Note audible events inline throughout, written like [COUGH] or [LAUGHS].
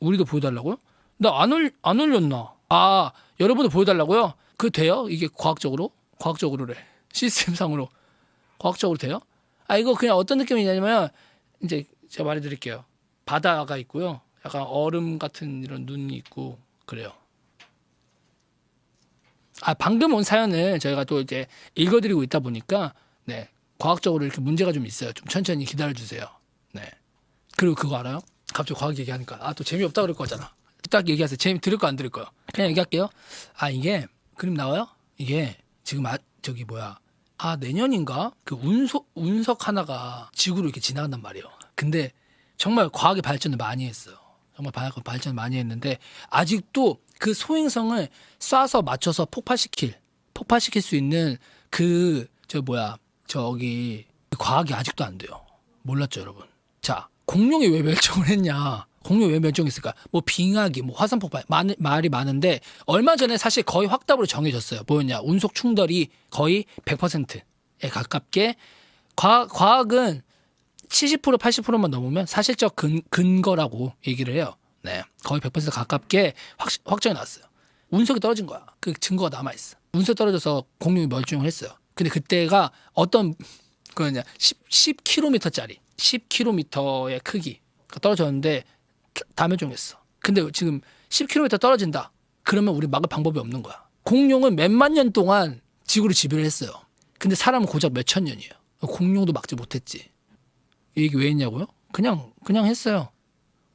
우리도 보여달라고요? 나 안 올, 안 올렸나? 아, 여러분도 보여달라고요? 그 돼요? 이게 과학적으로? 과학적으로래. 시스템상으로. 과학적으로 돼요? 아, 이거 그냥 어떤 느낌이냐면, 이제 제가 말해드릴게요. 바다가 있고요. 약간 얼음 같은 이런 눈이 있고, 그래요. 아, 방금 온 사연을 저희가 또 이제 읽어드리고 있다 보니까, 네. 과학적으로 이렇게 문제가 좀 있어요. 좀 천천히 기다려주세요. 네. 그리고 그거 알아요? 갑자기 과학 얘기하니까 아 또 재미없다 그럴 거잖아. 딱 얘기하세요. 재미 들을 거 안 들을 거요. 그냥 얘기할게요. 아 이게 그림 나와요? 이게 지금 아 저기 뭐야 아 내년인가 그 운석 운석 하나가 지구로 이렇게 지나간단 말이에요. 근데 정말 과학의 발전을 많이 했어요. 정말 과학 발전 많이 했는데 아직도 그 소행성을 쏴서 맞춰서 폭발시킬 폭발시킬 수 있는 그 저 뭐야 저기 과학이 아직도 안 돼요. 몰랐죠 여러분. 자 공룡이 왜 멸종을 했냐? 공룡이 왜 멸종했을까? 뭐 빙하기, 뭐 화산 폭발 많, 말이 많은데 얼마 전에 사실 거의 확답으로 정해졌어요. 뭐였냐? 운석 충돌이 거의 100%에 가깝게 과학, 과학은 70% 80%만 넘으면 사실적 근, 근거라고 얘기를 해요. 네, 거의 100% 가깝게 확, 확정이 났어요. 운석이 떨어진 거야. 그 증거가 남아 있어. 운석 떨어져서 공룡이 멸종을 했어요. 근데 그때가 어떤 그냐 10, 10km짜리 10km의 크기가 떨어졌는데 다 멸종했어. 근데 지금 10km 떨어진다. 그러면 우리 막을 방법이 없는 거야. 공룡은 몇만 년 동안 지구를 지배를 했어요. 근데 사람은 고작 몇천 년이에요. 공룡도 막지 못했지. 이 얘기 왜 했냐고요? 그냥 그냥 했어요.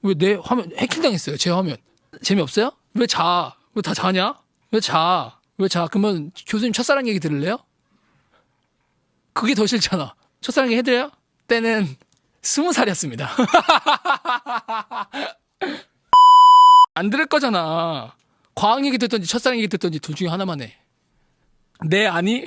왜 내 화면 해킹당했어요? 제 화면 재미없어요? 왜 자? 왜 다 자냐? 왜 자? 왜 자? 그러면 교수님 첫사랑 얘기 들을래요? 그게 더 싫잖아. 첫사랑 얘기 해드려요? 때는 스무 살이었습니다. [LAUGHS] 안 들을 거잖아. 과학 얘기 듣던지 첫사랑 얘기 듣던지 둘 중에 하나만 해. 네 아니?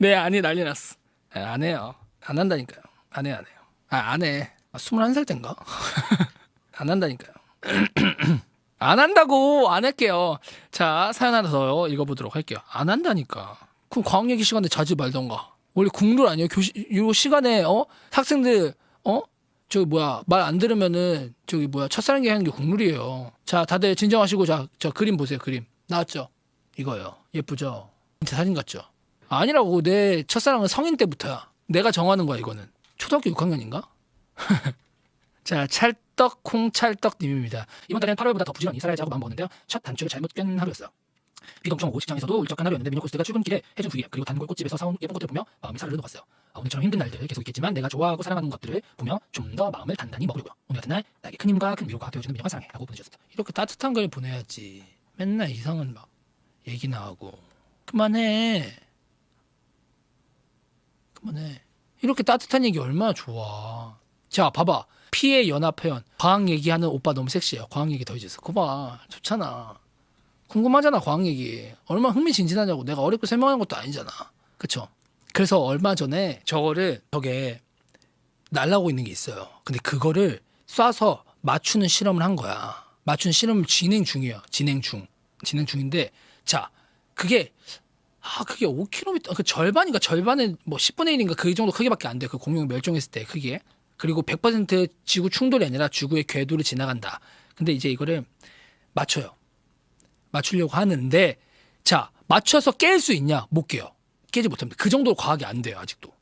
네 아니 난리 났어. 아, 안 해요. 안 한다니까요. 안 해, 안 해요. 아, 안 해. 아, 21살 땐가? [LAUGHS] 안 한다니까요. [CLEARS THROAT] 안 한다고! 안 할게요. 자, 사연 하나 더 읽어보도록 할게요. 안 한다니까. 그럼 과학 얘기 시간에 자지 말던가. 원래 국룰 아니에요? 교시, 요 시간에, 어? 학생들, 어? 저기 뭐야, 말 안 들으면은, 저기 뭐야, 첫사랑기 하는 게 국룰이에요. 자, 다들 진정하시고, 자, 저 그림 보세요, 그림. 나왔죠? 이거요. 예쁘죠? 진짜 사진 같죠? 아니라고, 내 첫사랑은 성인 때부터야. 내가 정하는 거야, 이거는. 초등학교 6학년인가? [LAUGHS] 자, 찰떡 콩찰떡님입니다. 이번 달엔 8월보다 더 부지런히 살아야지 하고 마음 먹었는데요. 첫 단추를 잘못 깬 하루였어요. 비도 엄청 오고 직장에서도 울적한 하루였는데 민혁 코스트가 출근길에 해준 부위에 그리고 단골 꽃집에서 사온 예쁜 꽃들 보며 마음이 사르르 녹았어요. 아, 오늘처럼 힘든 날들 계속 있겠지만 내가 좋아하고 사랑하는 것들을 보며 좀 더 마음을 단단히 먹으려고요. 오늘 같은 날 나에게 큰 힘과 큰 위로가 되어주는 민혁아 사랑해 라고 보내주셨습니다. 이렇게 따뜻한 걸 보내야지. 맨날 이상한 막 얘기나 하고 그만해. 그만해. 이렇게 따뜻한 얘기 얼마나 좋아. 자, 봐봐. 피해 연합 회원 과학 얘기하는 오빠 너무 섹시해요. 과학 얘기 더 해주세요. 그거 봐. 좋잖아. 궁금하잖아 과학 얘기. 얼마나 흥미진진하냐고. 내가 어렵게 설명하는 것도 아니잖아. 그쵸? 그래서 얼마 전에 저거를 저게 날라오고 있는 게 있어요. 근데 그거를 쏴서 맞추는 실험을 한 거야. 맞추는 실험 진행 중이에요. 진행 중. 진행 중인데 자 그게 아 그게 5km 그 절반인가? 절반의 뭐 10분의 1인가? 그 정도 크기밖에 안 돼. 그 공룡 멸종했을 때 크기에. 그리고 100% 지구 충돌이 아니라 지구의 궤도를 지나간다. 근데 이제 이거를 맞춰요 맞추려고 하는데 자 맞춰서 깰 수 있냐? 못 깨요. 깨지 못합니다. 그 정도로 과학이 안 돼요 아직도.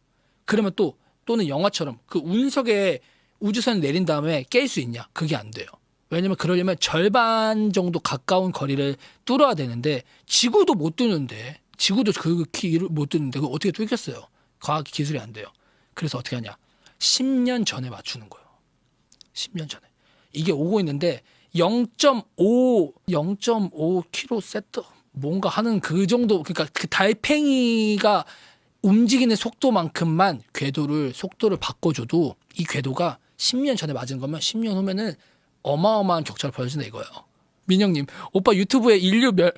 그러면 또 또는 영화처럼 그 운석에 우주선 내린 다음에 깰 수 있냐? 그게 안 돼요. 왜냐면 그러려면 절반 정도 가까운 거리를 뚫어야 되는데 지구도 못 뚫는데 지구도 그 길을 못 뚫는데 그거 어떻게 뚫겠어요? 과학 기술이 안 돼요. 그래서 어떻게 하냐? 10년 전에 맞추는 거예요. 10년 전에. 이게 오고 있는데 0.5 0.5km 세트? 뭔가 하는 그 정도 그러니까 그 달팽이가 움직이는 속도만큼만 궤도를 속도를 바꿔줘도 이 궤도가 10년 전에 맞은 거면 10년 후면은 어마어마한 격차를 벌어진다 이거예요. 민영님 오빠 유튜브에 인류 멸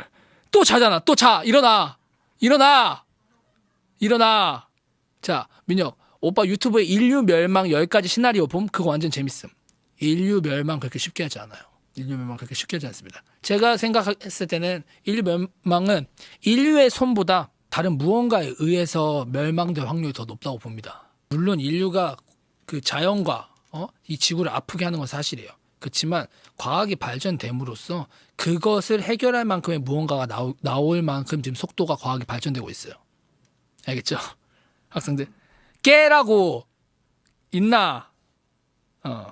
또 자잖아. 또 자. 일어나. 일어나. 일어나. 자 민혁 오빠 유튜브에 인류 멸망 10가지 시나리오 봄? 그거 완전 재밌음. 인류 멸망 그렇게 쉽게 하지 않아요. 인류 멸망 그렇게 쉽게 하지 않습니다. 제가 생각했을 때는 인류 멸망은 인류의 손보다 다른 무언가에 의해서 멸망될 확률이 더 높다고 봅니다. 물론 인류가 그 자연과 어? 이 지구를 아프게 하는 건 사실이에요. 그렇지만 과학이 발전됨으로써 그것을 해결할 만큼의 무언가가 나오, 나올 만큼 지금 속도가 과학이 발전되고 있어요. 알겠죠? [LAUGHS] 학생들 깨라고 있나? 어.